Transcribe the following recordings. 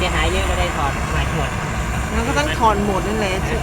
เสียหายเยอะก็ได้ถอดหลายขวด มันก็ต้องถอนหมดนั่นแหละ เยะ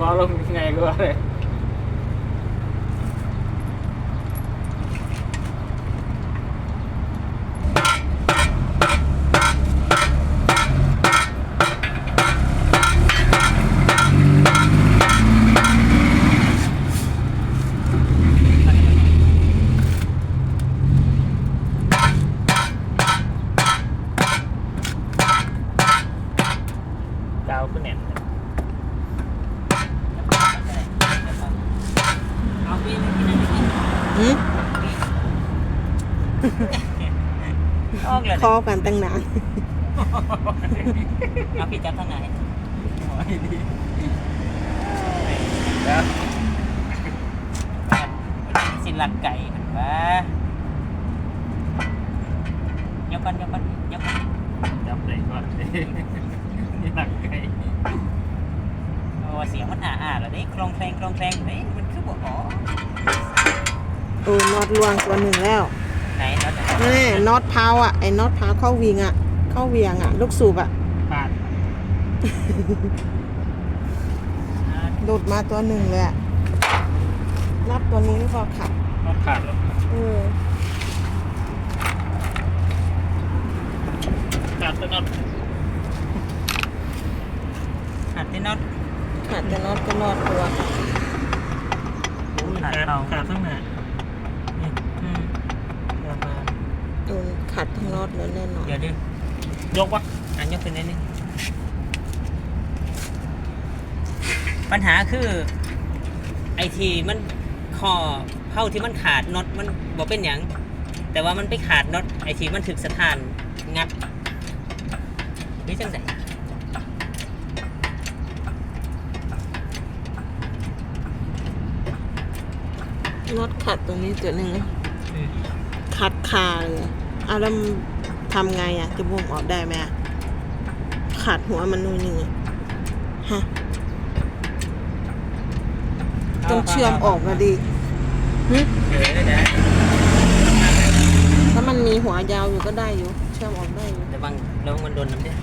ก็ลงยังไงก็เลย ดาวขึ้นเน็ต เอาพี่ไม่กินอะไรกิน หืม ออกเลย คอกัน ตั้งนานเอาพี่จับทางไหนแล้วสิลักไก่เห็นปะยกกันยกกันยกกันจับเลยก่อนนี่หนักไกลโอ้เสียงมันอ่าอ่าแล้วเด้คลองแคลงคลองแคลงเด้มันคือบ่อ๋อโอ้นอตลวงตัวหนึ่งแล้ว ไหนเราจะแน่น็อตพาวอะไอ้น็อตพาวเข้าวิงอะ เข้าเวียงอะ ลูกสูบอะขาดหลุดมาตัวหนึ่งเลยอะนับตัวนี้หรือเปล่าขับน็อตขาดแล้วเออขาดแต่น็อตหัดที่น็อตขาดแต่น็อตก็รอดตัวขาดขาดทั้งหน้านี่ อืม ขาดมา โดนขัดทั้งน็อตเลยแน่นอนเดี๋ยวดิยกวะอันยกขึ้นนิดนึงปัญหาคือไอทีมันคอเผาที่มันขาดน็อตมันบอกเป็นอย่างแต่ว่ามันไปขาดน็อตไอทีมันถึกสถานงัดหรือจังไงน็อตขัดตรงนี้ตัวหนึ่ง ขัดคาเลยอะแล้วมันทำไงอะจะบ่งออกได้ไหมอะขัดหัวมันหน่อยหนึ่งอะฮะต้องเชื่อมออกมาดิหึเดี๋ยวได้ได้ถ้ามันมีหัวยาวอยู่ก็ได้อยู่ เชื่อมออกได้อยู่ระวังระวังมันโดนน้ำเด้อ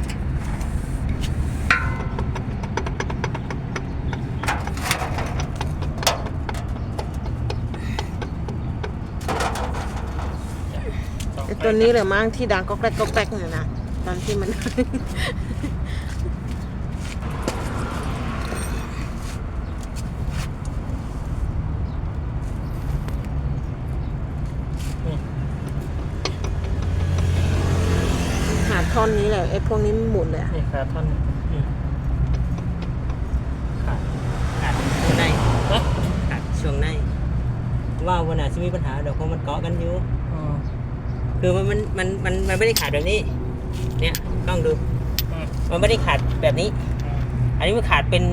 ตัวนี้เลยมั้งที่ดังก็แกรกก็แกรกเนี่ยนะตอนที่มัน หาท่อนนี้แหละไอพวกนี้มันหมุนเลยอะนี่ขาดท่อนอืมขาดขาดช่วงในฮะขาดช่วงในว่าวันน่ะจะมีปัญหาเดี๋ยวเพราะมันเกาะกันอยู่ อ๋อ คือมันมันมันมันมันไม่ได้ขาดแบบนี้ เนี่ยต้องดู อืม มันไม่ได้ขาดแบบนี้อืมอันนี้มันขาดเป็น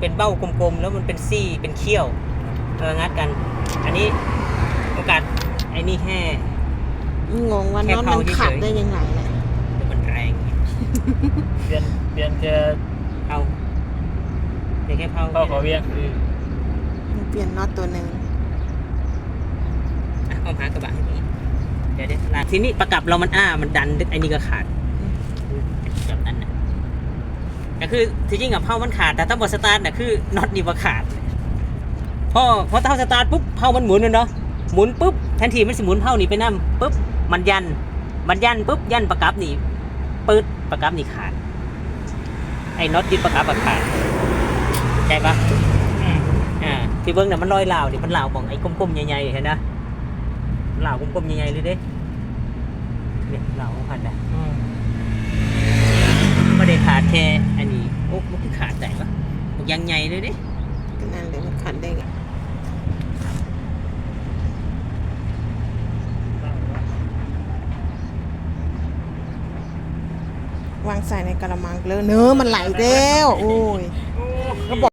เป็นเบ้ากลมๆ แล้วมันเป็นซี่เป็นเขี้ยวเอองัดกัน อันนี้โอกาสไอ้นี่แค่ งงว่าแค่น็อตเผามันเฉยๆขัดได้ยังไงเลยมันแรงเปลี่ยนเปลี่ยนแค่เผาเพียงแค่เผาเป้าขอเวียงคือมันเปลี่ยนน็อตตัวหนึ่งอะเอาหากระบะให้พี่เดี๋ยวเดี๋ยวลากทีนี้ประกับเรามันอ้ามันดันไอ้นี่ก็ขาดแบบนั้นนะก็คือที่จริงกับเผามันขาด แต่ถ้าบอสตาร์ทน่ะคือน็อตนี่ว่าขาดพอพอเท้าสตาร์ทปุ๊บเผามันหมุนเลยเนาะหมุนปุ๊บทันทีมันสิหมุนเผานี่ไปนั่มปุ๊บมันยัน มันยันปุ๊บยันประกับนี่ปืดประกับนี่ขาด ไอ้น็อตยึดประกับอะขาดใช่ปะอ่าที่เบิ้งน่ะมันลอยลาวนี่มันลาวของไอ้กลมๆใหญ่ๆเห็นนะลาวกลมๆใหญ่ๆเลยเด้ เนี่ยลาวของพันนะอืมไม่ได้ขาดแค่อันนี้ โอ้มันคือขาดใจปะบอกยังใหญ่เลยเด้ก็นั่นเลยมันขัดได้ไงวางใส่ในกระมังเลยเนื้อะมันไหลแล้วโอ้ย